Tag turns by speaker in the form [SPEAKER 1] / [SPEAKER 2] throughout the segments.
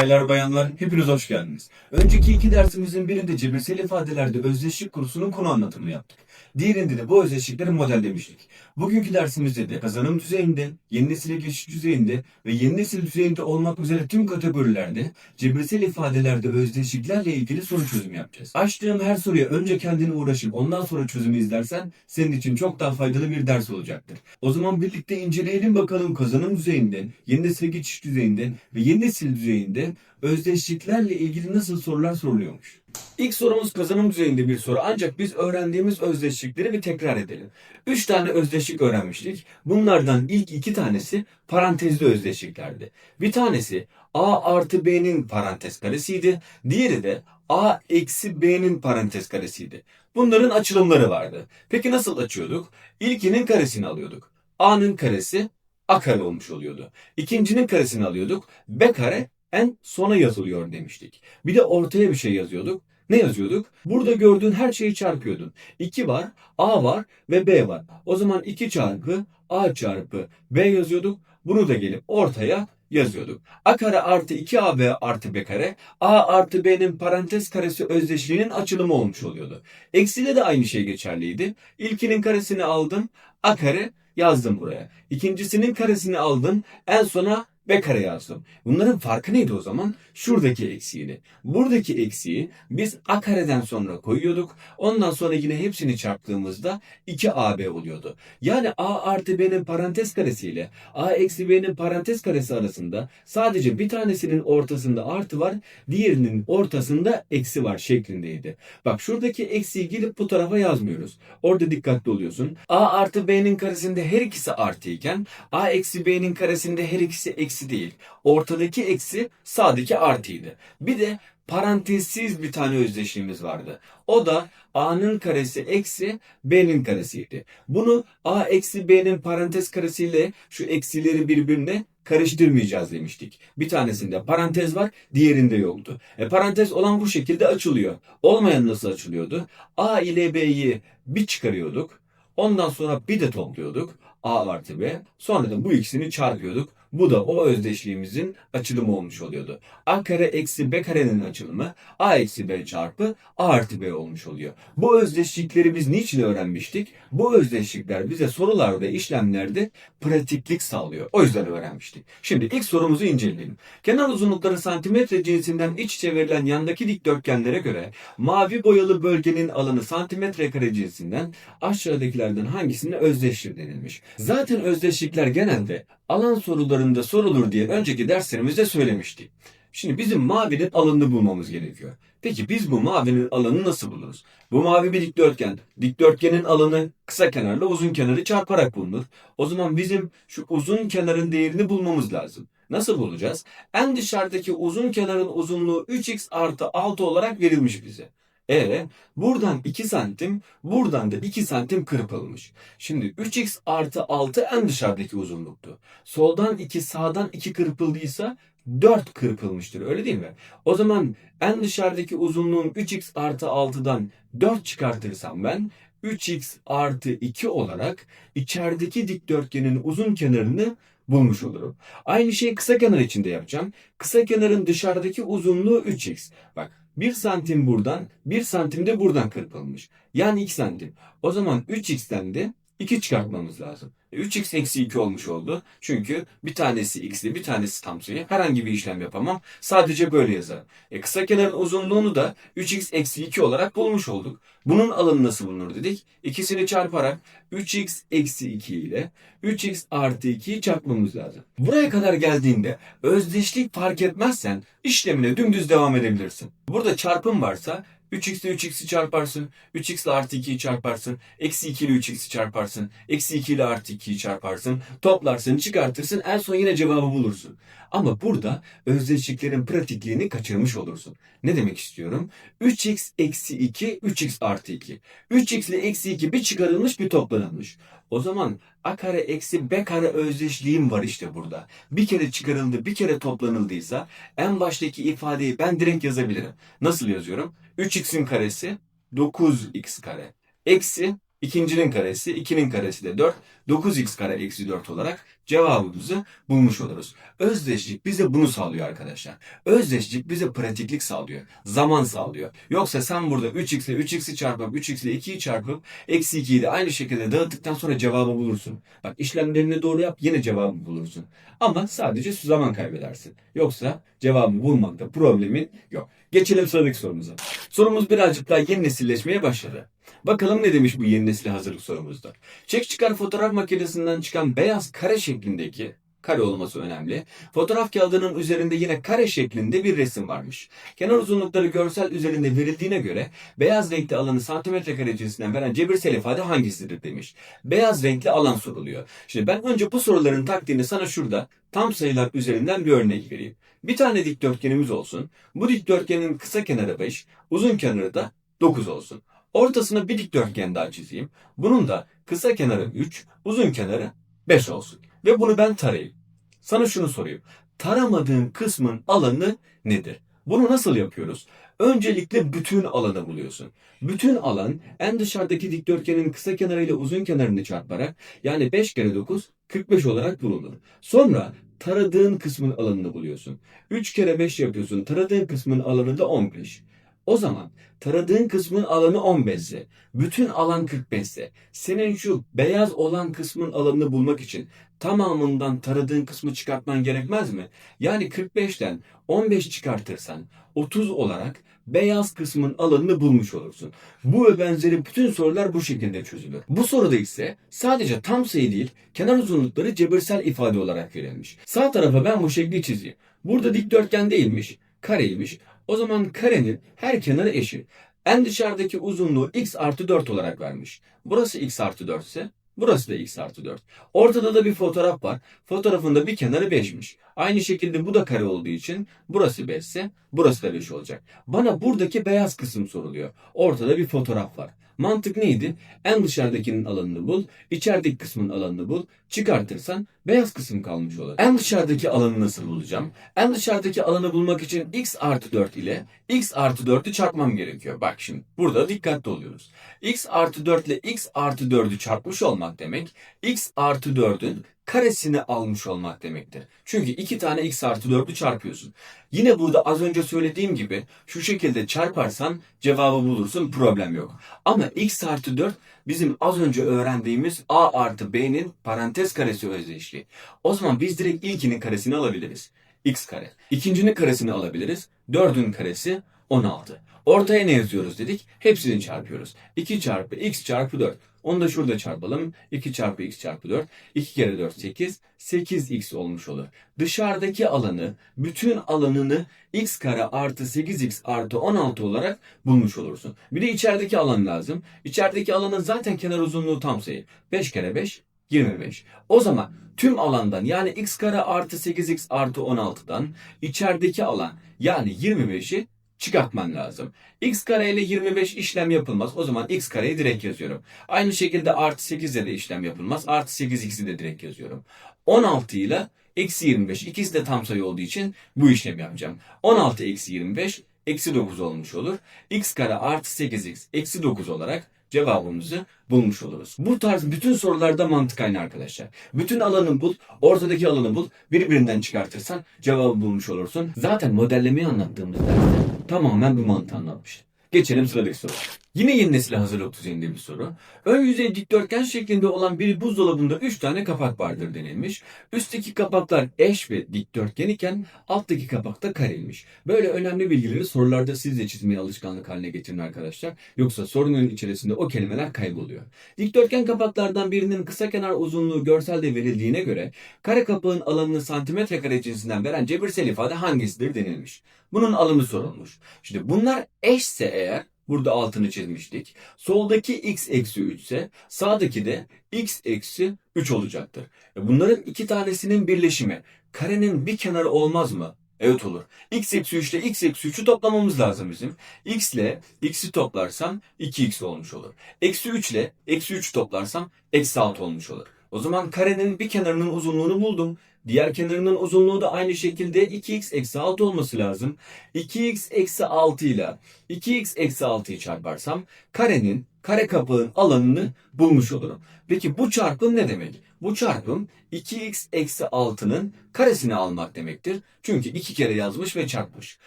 [SPEAKER 1] Baylar bayanlar hepiniz hoş geldiniz. Önceki iki dersimizin birinde cebirsel ifadelerde özdeşlik kurusunun konu anlatımını yaptık. Diğerinde de bu özdeşlikleri modellemiştik. Bugünkü dersimizde de kazanım düzeyinde, yeni nesile geçiş düzeyinde ve yeni nesil düzeyinde olmak üzere tüm kategorilerde cebirsel ifadelerde özdeşliklerle ilgili soru çözümü yapacağız. Açtığım her soruya önce kendini uğraşıp ondan sonra çözümü izlersen senin için çok daha faydalı bir ders olacaktır. O zaman birlikte inceleyelim bakalım kazanım düzeyinde, yeni nesil geçiş düzeyinde ve yeni nesil düzeyinde özdeşliklerle ilgili nasıl sorular soruluyormuş. İlk sorumuz kazanım düzeyinde bir soru ancak biz öğrendiğimiz özdeşlikleri bir tekrar edelim. Üç tane özdeşlik öğrenmiştik. Bunlardan ilk iki tanesi parantezli özdeşliklerdi. Bir tanesi a artı b'nin parantez karesiydi. Diğeri de a eksi b'nin parantez karesiydi. Bunların açılımları vardı. Peki nasıl açıyorduk? İlkinin karesini alıyorduk. a'nın karesi a kare olmuş oluyordu. İkincinin karesini alıyorduk. b kare en sona yazılıyor demiştik. Bir de ortaya bir şey yazıyorduk. Ne yazıyorduk? Burada gördüğün her şeyi çarpıyordun. 2 var, A var ve B var. O zaman 2 çarpı A çarpı B yazıyorduk. Bunu da gelip ortaya yazıyorduk. A kare artı 2AB artı B kare A artı B'nin parantez karesi özdeşliğinin açılımı olmuş oluyordu. Ekside de aynı şey geçerliydi. İlkinin karesini aldın A kare yazdım buraya. İkincisinin karesini aldın en sona B kare yazdım. Bunların farkı neydi o zaman? Şuradaki eksiğini. Buradaki eksiği biz A kareden sonra koyuyorduk. Ondan sonra yine hepsini çarptığımızda 2AB oluyordu. Yani A artı B'nin parantez karesiyle A eksi B'nin parantez karesi arasında sadece bir tanesinin ortasında artı var, diğerinin ortasında eksi var şeklindeydi. Bak şuradaki eksiği gelip bu tarafa yazmıyoruz. Orada dikkatli oluyorsun. A artı B'nin karesinde her ikisi artı iken A eksi B'nin karesinde her ikisi eksi değil. Ortadaki eksi sağdaki artıydı. Bir de parantezsiz bir tane özdeşliğimiz vardı. O da a'nın karesi eksi b'nin karesiydi. Bunu a eksi b'nin parantez karesiyle şu eksileri birbirine karıştırmayacağız demiştik. Bir tanesinde parantez var, diğerinde yoktu. E parantez olan bu şekilde açılıyor. Olmayan nasıl açılıyordu? A ile B'yi bir çıkarıyorduk. Ondan sonra bir de topluyorduk. A artı B. Sonra da bu ikisini çarpıyorduk. Bu da o özdeşliğimizin açılımı olmuş oluyordu. A kare eksi B karenin açılımı A eksi B çarpı A artı B olmuş oluyor. Bu özdeşlikleri biz niçin öğrenmiştik? Bu özdeşlikler bize sorularda, işlemlerde pratiklik sağlıyor. O yüzden öğrenmiştik. Şimdi ilk sorumuzu inceleyelim. Kenar uzunlukları santimetre cinsinden iç içe verilen yandaki dikdörtgenlere göre mavi boyalı bölgenin alanı santimetre kare cinsinden aşağıdakilerden hangisine özdeştir denilmiş. Zaten özdeşlikler genelde alan sorularında sorulur diye önceki derslerimizde söylemiştik. Şimdi bizim mavinin alanını bulmamız gerekiyor. Peki biz bu mavinin alanını nasıl buluruz? Bu mavi bir dikdörtgen. Dikdörtgenin alanı kısa kenarla uzun kenarı çarparak bulunur. O zaman bizim şu uzun kenarın değerini bulmamız lazım. Nasıl bulacağız? En dışarıdaki uzun kenarın uzunluğu 3x artı 6 olarak verilmiş bize. E buradan 2 santim, buradan da 2 santim kırpılmış. Şimdi 3x artı 6 en dışarıdaki uzunluktu. Soldan 2, sağdan 2 kırpıldıysa 4 kırpılmıştır öyle değil mi? O zaman en dışarıdaki uzunluğum 3x artı 6'dan 4 çıkartırsam ben 3x artı 2 olarak içerideki dikdörtgenin uzun kenarını bulmuş olurum. Aynı şeyi kısa kenar için de yapacağım. Kısa kenarın dışarıdaki uzunluğu 3x. Bak 1 santim buradan, 1 santim de buradan kırpılmış. Yani 2 santim. O zaman 3x'ten de 2 çıkartmamız lazım. 3x eksi 2 olmuş oldu. Çünkü bir tanesi x'li bir tanesi tam sayı. Herhangi bir işlem yapamam. Sadece böyle yazarım. E kısa kenarın uzunluğunu da 3x eksi 2 olarak bulmuş olduk. Bunun alanı nasıl bulunur dedik. İkisini çarparak 3x eksi 2 ile 3x artı 2'yi çarpmamız lazım. Buraya kadar geldiğinde özdeşlik fark etmezsen işlemine dümdüz devam edebilirsin. Burada çarpım varsa 3x ile 3x'i çarparsın. 3x ile artı 2'yi çarparsın. Eksi 2 ile 3x'i çarparsın. Eksi 2 ile artı 2'yi çarparsın. Toplarsın, çıkartırsın. En son yine cevabı bulursun. Ama burada özdeşliklerin pratikliğini kaçırmış olursun. Ne demek istiyorum? 3x eksi 2, 3x artı 2. 3x ile eksi 2 bir çıkarılmış bir toplanılmış. O zaman a kare eksi b kare özdeşliğim var işte burada. Bir kere çıkarıldı, bir kere toplanıldıysa en baştaki ifadeyi ben direkt yazabilirim. Nasıl yazıyorum? 3x'in karesi 9x kare. Eksi ikincinin karesi, 2'nin karesi de 4. 9x kare eksi 4 olarak cevabımızı bulmuş oluruz. Özdeşlik bize bunu sağlıyor arkadaşlar. Özdeşlik bize pratiklik sağlıyor. Zaman sağlıyor. Yoksa sen burada 3x ile 3x'i çarpıp 3x ile 2'yi çarpıp eksi 2'yi de aynı şekilde dağıttıktan sonra cevabı bulursun. Bak işlemlerini doğru yap yine cevabı bulursun. Ama sadece zaman kaybedersin. Yoksa cevabı bulmakta problemin yok. Geçelim sıradaki sorumuza. Sorumuz birazcık daha yeni nesilleşmeye başladı. Bakalım ne demiş bu yeni nesil hazırlık sorumuzda. Çek çıkar fotoğraf makinesinden çıkan beyaz kare şeklindeki kare olması önemli. Fotoğraf kağıdının üzerinde yine kare şeklinde bir resim varmış. Kenar uzunlukları görsel üzerinde verildiğine göre beyaz renkli alanı santimetre kare cinsinden veren cebirsel ifade hangisidir demiş. Beyaz renkli alan soruluyor. Şimdi ben önce bu soruların taktiğini sana şurada tam sayılar üzerinden bir örnek vereyim. Bir tane dikdörtgenimiz olsun. Bu dikdörtgenin kısa kenarı 5, uzun kenarı da 9 olsun. Ortasına bir dikdörtgen daha çizeyim. Bunun da kısa kenarı 3, uzun kenarı 5 olsun. Ve bunu ben tarayayım. Sana şunu sorayım. Taramadığın kısmın alanı nedir? Bunu nasıl yapıyoruz? Öncelikle bütün alanı buluyorsun. Bütün alan en dışarıdaki dikdörtgenin kısa kenarıyla uzun kenarını çarparak yani 5 kere 9 45 olarak bulunur. Sonra taradığın kısmın alanını buluyorsun. 3 kere 5 yapıyorsun. Taradığın kısmın alanı da 15. O zaman taradığın kısmın alanı 15 ise, bütün alan 45 ise, senin şu beyaz olan kısmın alanını bulmak için tamamından taradığın kısmı çıkartman gerekmez mi? Yani 45'ten 15 çıkartırsan 30 olarak beyaz kısmın alanını bulmuş olursun. Bu ve benzeri bütün sorular bu şekilde çözülür. Bu soruda ise sadece tam sayı değil, kenar uzunlukları cebirsel ifade olarak verilmiş. Sağ tarafa ben bu şekli çizeyim. Burada dikdörtgen değilmiş, kareymiş. O zaman karenin her kenarı eşit. En dışarıdaki uzunluğu x artı 4 olarak vermiş. Burası x artı 4 ise burası da x artı 4. Ortada da bir fotoğraf var. Fotoğrafında bir kenarı 5'miş. Aynı şekilde bu da kare olduğu için burası 5 ise burası da 5 olacak. Bana buradaki beyaz kısım soruluyor. Ortada bir fotoğraf var. Mantık neydi? En dışarıdakinin alanını bul, içerideki kısmın alanını bul. Çıkartırsan beyaz kısım kalmış olur. En dışarıdaki alanı nasıl bulacağım? En dışarıdaki alanı bulmak için x artı 4 ile x artı 4'ü çarpmam gerekiyor. Bak şimdi burada dikkatli oluyoruz. x artı 4 ile x artı 4'ü çarpmış olmak demek x artı 4'ün karesini almış olmak demektir. Çünkü iki tane x artı 4'ü çarpıyorsun. Yine burada az önce söylediğim gibi şu şekilde çarparsan cevabı bulursun problem yok. Ama x artı 4 bizim az önce öğrendiğimiz a artı b'nin parantez karesi özdeşliği. O zaman biz direkt ilkinin karesini alabiliriz. x kare. İkincinin karesini alabiliriz. Dördün karesi 16. Ortaya ne yazıyoruz dedik? Hepsini çarpıyoruz. 2 çarpı x çarpı 4. Onu da şurada çarpalım. 2 çarpı x çarpı 4. 2 kere 4 8. 8x olmuş olur. Dışarıdaki alanı, bütün alanını x kare artı 8x artı 16 olarak bulmuş olursun. Bir de içerideki alan lazım. İçerideki alanın zaten kenar uzunluğu tam sayı. 5 kere 5 25. O zaman tüm alandan yani x kare artı 8x artı 16'dan içerideki alan yani 25'i çıkartman lazım. x kare ile 25 işlem yapılmaz. O zaman x kareyi direkt yazıyorum. Aynı şekilde artı 8 ile de işlem yapılmaz. Artı 8 x'i de direkt yazıyorum. 16 ile eksi 25 ikisi de tam sayı olduğu için bu işlemi yapacağım. 16 eksi 25 eksi 9 olmuş olur. x kare artı 8x eksi 9 olarak cevabımızı bulmuş oluruz. Bu tarz bütün sorularda mantık aynı arkadaşlar. Bütün alanı bul, ortadaki alanı bul, birbirinden çıkartırsan cevabı bulmuş olursun. Zaten modellemeyi anlattığımız derste tamamen bu mantığı anlatmıştım. Geçelim sıradaki soru. Yine yeni nesil hazırlık düzeyinde bir soru. Ön yüzey dikdörtgen şeklinde olan bir buzdolabında 3 tane kapak vardır denilmiş. Üstteki kapaklar eş ve dikdörtgen iken alttaki kapak da kareymiş. Böyle önemli bilgileri sorularda siz de çizmeye alışkanlık haline getirin arkadaşlar. Yoksa sorunun içerisinde o kelimeler kayboluyor. Dikdörtgen kapaklardan birinin kısa kenar uzunluğu görselde verildiğine göre kare kapağın alanını santimetre kare cinsinden veren cebirsel ifade hangisidir denilmiş. Bunun alımı sorulmuş. Şimdi bunlar eşse eğer Burada altını çizmiştik. Soldaki x eksi 3 ise sağdaki de x eksi 3 olacaktır. E bunların iki tanesinin birleşimi. Karenin bir kenarı olmaz mı? Evet olur. x eksi 3 ile x eksi 3'ü toplamamız lazım bizim. x ile x'i toplarsam 2x olmuş olur. Eksi 3 ile eksi 3 toplarsam eksi 6 olmuş olur. O zaman karenin bir kenarının uzunluğunu buldum. Diğer kenarının uzunluğu da aynı şekilde 2x eksi 6 olması lazım. 2x eksi 6 ile 2x eksi 6'yı çarparsam karenin kare kapağın alanını bulmuş olurum. Peki bu çarpım ne demek? Bu çarpım 2x eksi 6'nın karesini almak demektir. Çünkü iki kere yazmış ve çarpmış.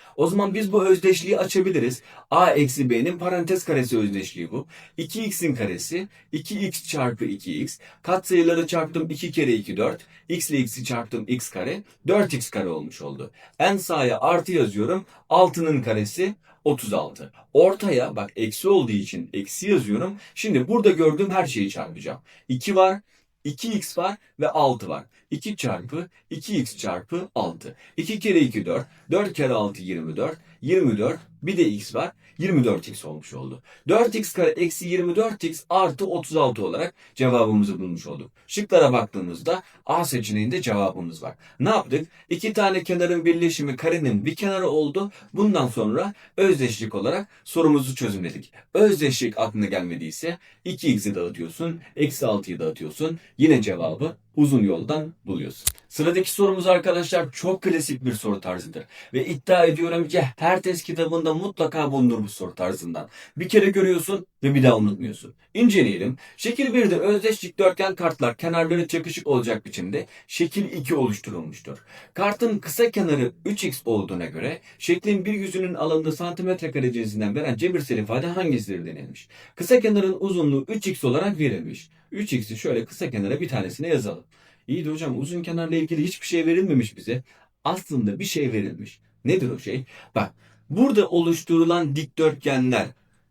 [SPEAKER 1] O zaman biz bu özdeşliği açabiliriz. a eksi b'nin parantez karesi özdeşliği bu. 2x'in karesi 2x çarpı 2x. Katsayıları çarptım 2 kere 2 4. x ile x'i çarptım x kare. 4x kare olmuş oldu. En sağa artı yazıyorum. 6'nın karesi 36. Ortaya bak eksi olduğu için eksi yazıyorum. Şimdi burada gördüğüm her şeyi çarpacağım. 2 var, 2x var ve 6 var. 2 çarpı 2x çarpı 6. 2 kere 2 4. 4 kere 6 24. 24 bir de x var. 24x olmuş oldu. 4x kare eksi 24x artı 36 olarak cevabımızı bulmuş olduk. Şıklara baktığımızda A seçeneğinde cevabımız var. Ne yaptık? İki tane kenarın birleşimi karenin bir kenarı oldu. Bundan sonra özdeşlik olarak sorumuzu çözümledik. Özdeşlik aklına gelmediyse 2x'i dağıtıyorsun, eksi 6'yı dağıtıyorsun. Yine cevabı uzun yoldan buluyorsun. Sıradaki sorumuz arkadaşlar çok klasik bir soru tarzıdır. Ve iddia ediyorum ki her test kitabında mutlaka bulunur bu soru tarzından. Bir kere görüyorsun ve bir daha unutmuyorsun. İnceleyelim. Şekil 1'de özdeş dikdörtgen kartlar kenarları çakışık olacak biçimde şekil 2 oluşturulmuştur. Kartın kısa kenarı 3x olduğuna göre şeklin bir yüzünün alanında santimetre kare cinsinden veren cebirsel ifade hangisidir denilmiş. Kısa kenarın uzunluğu 3x olarak verilmiş. 3x'i şöyle kısa kenara bir tanesine yazalım. İyi de hocam uzun kenarla ilgili hiçbir şey verilmemiş bize. Aslında bir şey verilmiş. Nedir o şey? Bak burada oluşturulan dikdörtgenler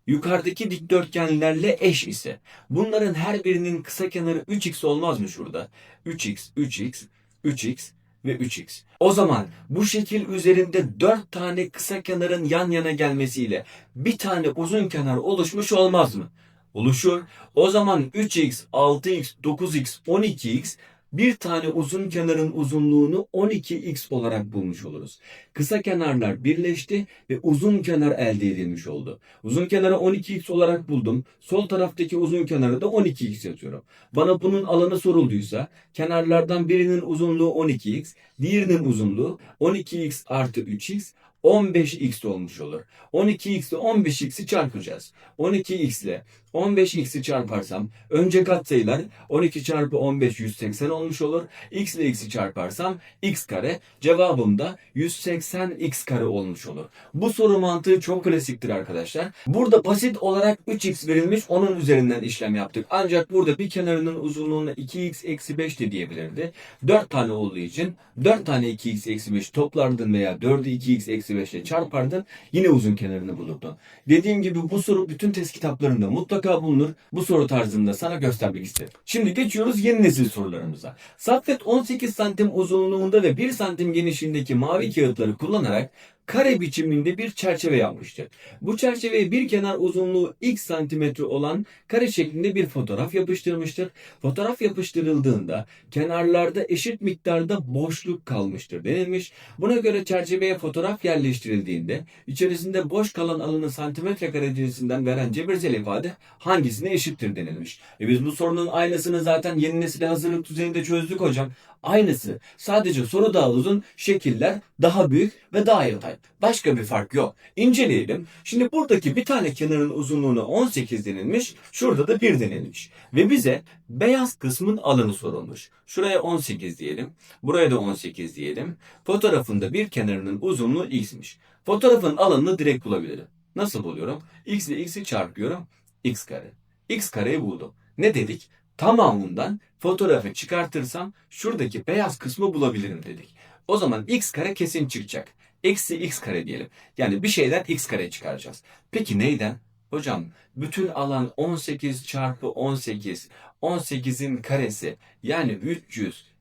[SPEAKER 1] yukarıdaki dikdörtgenlerle eş ise bunların her birinin kısa kenarı 3x olmaz mı şurada? 3x, 3x, 3x ve 3x. O zaman bu şekil üzerinde 4 tane kısa kenarın yan yana gelmesiyle bir tane uzun kenar oluşmuş olmaz mı? Oluşur. O zaman 3x, 6x, 9x, 12x bir tane uzun kenarın uzunluğunu 12x olarak bulmuş oluruz. Kısa kenarlar birleşti ve uzun kenar elde edilmiş oldu. Uzun kenarı 12x olarak buldum. Sol taraftaki uzun kenarı da 12x yazıyorum. Bana bunun alanı sorulduysa kenarlardan birinin uzunluğu 12x, diğerinin uzunluğu 12x artı 3x 15x olmuş olur. 12x ile 15x'i çarpacağız. 12x ile 15x'i çarparsam önce katsayılar 12 çarpı 15 180 olmuş olur. x ile x'i çarparsam x kare cevabım da 180x kare olmuş olur. Bu soru mantığı çok klasiktir arkadaşlar. Burada basit olarak 3x verilmiş onun üzerinden işlem yaptık. Ancak burada bir kenarının uzunluğuna 2x eksi 5 de diyebilirdi. 4 tane olduğu için 4 tane 2x eksi 5 toplardın veya 4'ü 2x eksi 5 ile çarpardın yine uzun kenarını bulurdun. Dediğim gibi bu soru bütün test kitaplarında mutlaka bulunur. Bu soru tarzında sana göstermek istedim. Şimdi geçiyoruz yeni nesil sorularımıza. Saffet 18 santim uzunluğunda ve 1 santim genişliğindeki mavi kağıtları kullanarak kare biçiminde bir çerçeve yapmıştır. Bu çerçeveye bir kenar uzunluğu x santimetre olan kare şeklinde bir fotoğraf yapıştırmıştır. Fotoğraf yapıştırıldığında kenarlarda eşit miktarda boşluk kalmıştır denilmiş. Buna göre çerçeveye fotoğraf yerleştirildiğinde içerisinde boş kalan alanı santimetre kare cinsinden veren cebirsel ifade hangisine eşittir denilmiş. E biz bu sorunun aynısını zaten yeni nesil hazırlık düzeyinde çözdük hocam. Aynısı. Sadece soru daha uzun, şekiller daha büyük ve daha yatay. Başka bir fark yok. İnceleyelim. Şimdi buradaki bir tane kenarın uzunluğuna 18 denilmiş, şurada da 1 denilmiş. Ve bize beyaz kısmın alanı sorulmuş. Şuraya 18 diyelim, buraya da 18 diyelim. Fotoğrafında bir kenarının uzunluğu x'miş. Fotoğrafın alanını direkt bulabilirim. Nasıl buluyorum? x ile x'i çarpıyorum, x kare. x kareyi buldum. Ne dedik? tamamından fotoğrafı çıkartırsam şuradaki beyaz kısmı bulabilirim dedik. O zaman x kare kesin çıkacak. Eksi x kare diyelim. Yani bir şeyden x kare çıkaracağız. Peki neyden? Hocam bütün alan 18 çarpı 18. 18'in karesi yani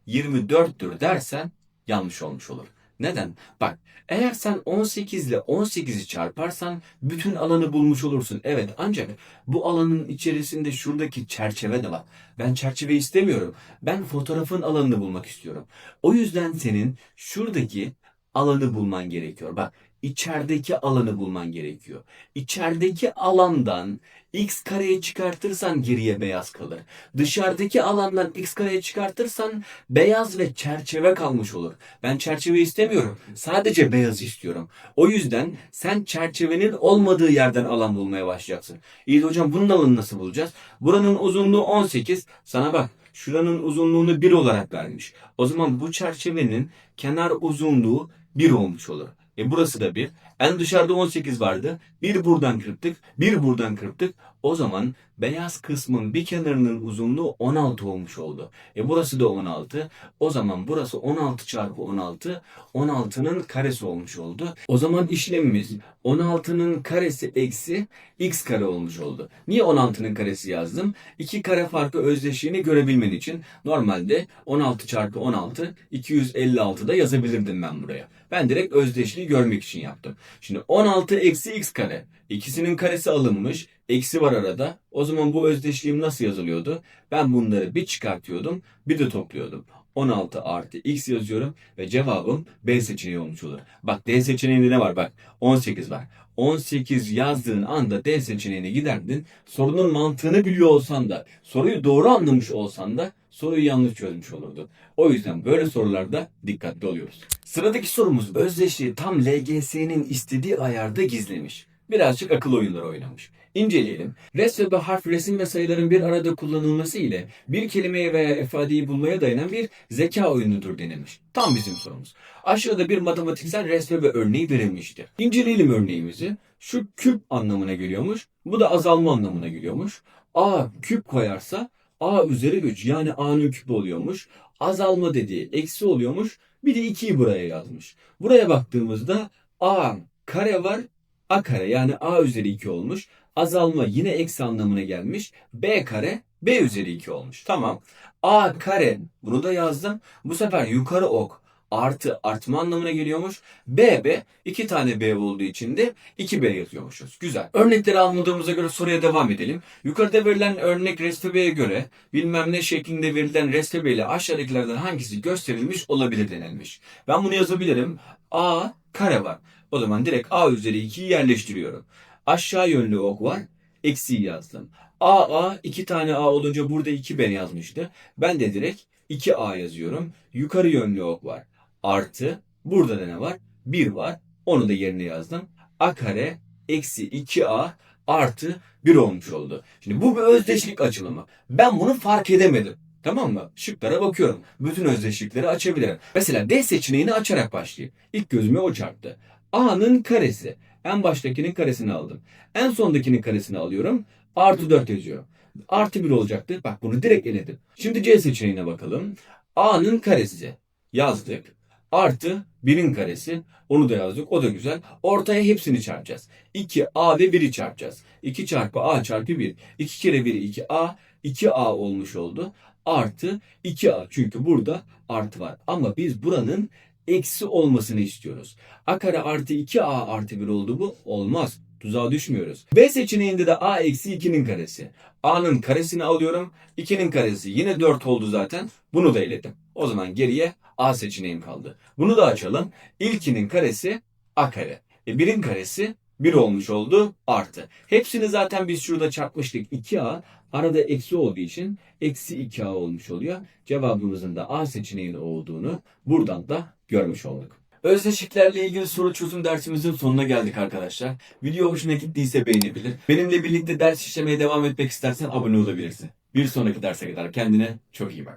[SPEAKER 1] 324'tür dersen yanlış olmuş olur. Neden? Bak eğer sen 18 ile 18'i çarparsan bütün alanı bulmuş olursun. Evet ancak bu alanın içerisinde şuradaki çerçeve de var. Ben çerçeve istemiyorum. Ben fotoğrafın alanını bulmak istiyorum. O yüzden senin şuradaki alanı bulman gerekiyor. Bak içerideki alanı bulman gerekiyor. İçerideki alandan x kareye çıkartırsan geriye beyaz kalır. Dışarıdaki alandan x kareye çıkartırsan beyaz ve çerçeve kalmış olur. Ben çerçeve istemiyorum. Sadece beyaz istiyorum. O yüzden sen çerçevenin olmadığı yerden alan bulmaya başlayacaksın. İyi de hocam bunun alanını nasıl bulacağız? Buranın uzunluğu 18. Sana bak şuranın uzunluğunu 1 olarak vermiş. O zaman bu çerçevenin kenar uzunluğu 1 olmuş olur. E burası da 1. En dışarıda 18 vardı. Bir buradan kırptık, bir buradan kırptık. O zaman beyaz kısmın bir kenarının uzunluğu 16 olmuş oldu. E burası da 16. O zaman burası 16 çarpı 16. 16'nın karesi olmuş oldu. O zaman işlemimiz 16'nın karesi eksi x kare olmuş oldu. Niye 16'nın karesi yazdım? İki kare farkı özdeşliğini görebilmen için normalde 16 çarpı 16 256'da yazabilirdim ben buraya. Ben direkt özdeşliği görmek için yaptım. Şimdi 16 eksi x kare. İkisinin karesi alınmış. Eksi var arada. O zaman bu özdeşliğim nasıl yazılıyordu? Ben bunları bir çıkartıyordum, bir de topluyordum. 16 artı x yazıyorum ve cevabım B seçeneği olmuş olur. Bak D seçeneğinde ne var? Bak 18 var. 18 yazdığın anda D seçeneğine giderdin. Sorunun mantığını biliyor olsan da, soruyu doğru anlamış olsan da soruyu yanlış çözmüş olurdun. O yüzden böyle sorularda dikkatli oluyoruz. Sıradaki sorumuz özdeşliği tam LGS'nin istediği ayarda gizlemiş. Birazcık akıl oyunları oynamış. İnceleyelim. Res ve harf, resim ve sayıların bir arada kullanılması ile bir kelimeyi veya ifadeyi bulmaya dayanan bir zeka oyunudur denilmiş. Tam bizim sorumuz. Aşağıda bir matematiksel resme ve örneği verilmiştir. İnceleyelim örneğimizi. Şu küp anlamına geliyormuş. Bu da azalma anlamına geliyormuş. A küp koyarsa A üzeri 3 yani A'nın küpü oluyormuş. Azalma dediği eksi oluyormuş. Bir de 2'yi buraya yazmış. Buraya baktığımızda A kare var. A kare yani A üzeri 2 olmuş. Azalma yine eksi anlamına gelmiş. B kare B üzeri 2 olmuş. Tamam. A kare bunu da yazdım. Bu sefer yukarı ok artı artma anlamına geliyormuş. B B iki tane B olduğu için de 2B yazıyormuşuz. Güzel. Örnekleri anladığımıza göre soruya devam edelim. Yukarıda verilen örnek RESTB'ye göre bilmem ne şeklinde verilen RESTB ile aşağıdakilerden hangisi gösterilmiş olabilir denilmiş. Ben bunu yazabilirim. A kare var. O zaman direkt A üzeri 2'yi yerleştiriyorum. Aşağı yönlü ok var. Eksiği yazdım. A A iki tane A olunca burada 2B yazmıştı. Ben de direkt 2A yazıyorum. Yukarı yönlü ok var. Artı burada da ne var? 1 var. Onu da yerine yazdım. A kare eksi 2A artı 1 olmuş oldu. Şimdi bu bir özdeşlik açılımı. Ben bunu fark edemedim. Tamam mı? Şıklara bakıyorum. Bütün özdeşlikleri açabilirim. Mesela D seçeneğini açarak başlayayım. İlk gözüme o çarptı. A'nın karesi. En baştakinin karesini aldım. En sondakinin karesini alıyorum. Artı 4 yazıyor. Artı 1 olacaktı. Bak bunu direkt eledim. Şimdi C seçeneğine bakalım. A'nın karesi. Yazdık. Artı 1'in karesi. Onu da yazdık. O da güzel. Ortaya hepsini çarpacağız. 2A ve 1'i çarpacağız. 2 çarpı A çarpı 1. 2 kere 1 2A. 2A olmuş oldu. Artı 2A. Çünkü burada artı var. Ama biz buranın eksi olmasını istiyoruz. A kare artı 2A artı 1 oldu bu. Olmaz. Tuzağa düşmüyoruz. B seçeneğinde de A eksi 2'nin karesi. A'nın karesini alıyorum. 2'nin karesi yine 4 oldu zaten. Bunu da eledim. O zaman geriye A seçeneğim kaldı. Bunu da açalım. İlkinin karesi A kare. E 1'in karesi 1 olmuş oldu artı. Hepsini zaten biz şurada çarpmıştık 2A. Arada eksi olduğu için eksi 2A olmuş oluyor. Cevabımızın da A seçeneğinin olduğunu buradan da görmüş olduk. Özdeşiklerle ilgili soru çözüm dersimizin sonuna geldik arkadaşlar. Video hoşuna gittiyse beğenebilir. Benimle birlikte ders işlemeye devam etmek istersen abone olabilirsin. Bir sonraki derse kadar kendine çok iyi bak.